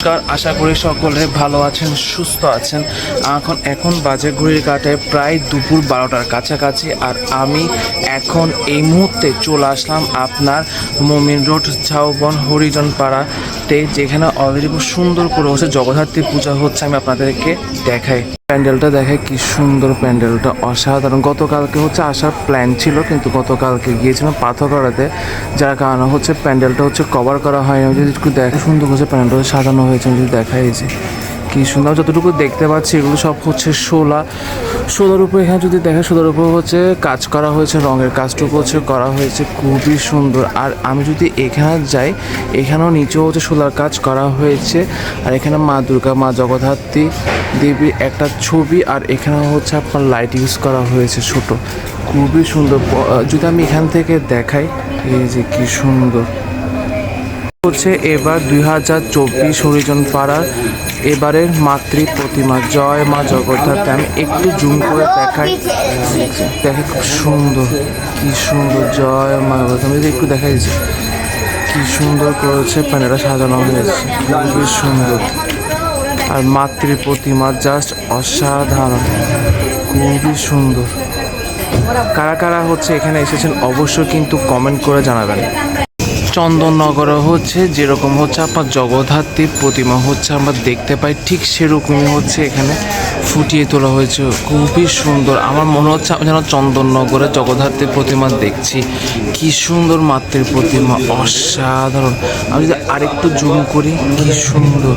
নমস্কার, আশা করি সকলে ভালো আছেন, সুস্থ আছেন। এখন এখন বাজে ঘড়ির কাটে প্রায় দুপুর বারোটার কাছাকাছি আর আমি এখন এই মুহূর্তে চলে আসলাম আপনার মমিন রোড, ঝাউবন হরিজন পাড়াতে যেখানে অলরেডি খুব সুন্দর করে হচ্ছে জগদ্ধাত্রী পূজা হচ্ছে, আমি আপনাদেরকে দেখাই। প্যান্ডেলটা দেখায় কি সুন্দর প্যান্ডেলটা, অসাধারণ। গতকালকে হচ্ছে আসার প্ল্যান ছিল, কিন্তু গতকালকে গিয়েছিলাম পাথরগড়াতে, যার কারণে হচ্ছে প্যান্ডেলটা হচ্ছে কভার করা আমি যদি একটু দেখ সুন্দর হচ্ছে প্যান্ডেলটা সাজানো হয়েছে যদি দেখাই হয়েছে কি সুন্দর। যতটুকু দেখতে পাচ্ছি, এগুলো সব হচ্ছে শোলা শোলার উপর এখানে যদি দেখা শোলার উপর হচ্ছে কাজ করা হয়েছে, রঙের কাজটুকু হচ্ছে করা হয়েছে, খুবই সুন্দর। আর আমি যদি এখানে যাই, এখানেও নিচেও হচ্ছে শোলার কাজ করা হয়েছে। আর এখানে মা দুর্গা, মা জগদ্ধাত্রী দেবীর একটা ছবি আর এখানে হচ্ছে আপনার লাইট ইউজ করা হয়েছে ছোট। খুবই সুন্দর। যদি আমি এখান থেকে দেখাই, এই যে কি সুন্দর। হচ্ছে এবার দুই হাজার চব্বিশ হরিজন পাড়ার এবারের মাতৃ প্রতিমা। জয় মা জগদ্ধাত্রী। আমি একটু জুম করে দেখাই। দেখে খুব সুন্দর, কি সুন্দর। জয় মা জগদ্ধাত্রী। যদি একটু দেখাই যে কি সুন্দর করেছে প্যান্ডেলটা সাজানো হয়েছে। খুবই সুন্দর। আর মাতৃ প্রতিমা জাস্ট অসাধারণ। খুবই সুন্দর। কারা কারা হচ্ছে এখানে এসেছেন অবশ্যই কিন্তু কমেন্ট করে জানাবেন। চন্দননগরে হচ্ছে, যেরকম হচ্ছে আপনার জগদ্ধাত্রীর প্রতিমা হচ্ছে, আমরা দেখতে পাই ঠিক সেরকমই হচ্ছে এখানে ফুটিয়ে তোলা হয়েছে। খুবই সুন্দর। আমার মনে হচ্ছে আমি যেন চন্দননগরে জগদ্ধাত্রীর প্রতিমা দেখছি। কি সুন্দর মাতৃর প্রতিমা, অসাধারণ। আমি যদি আরেকটু জুম করি, কি সুন্দর।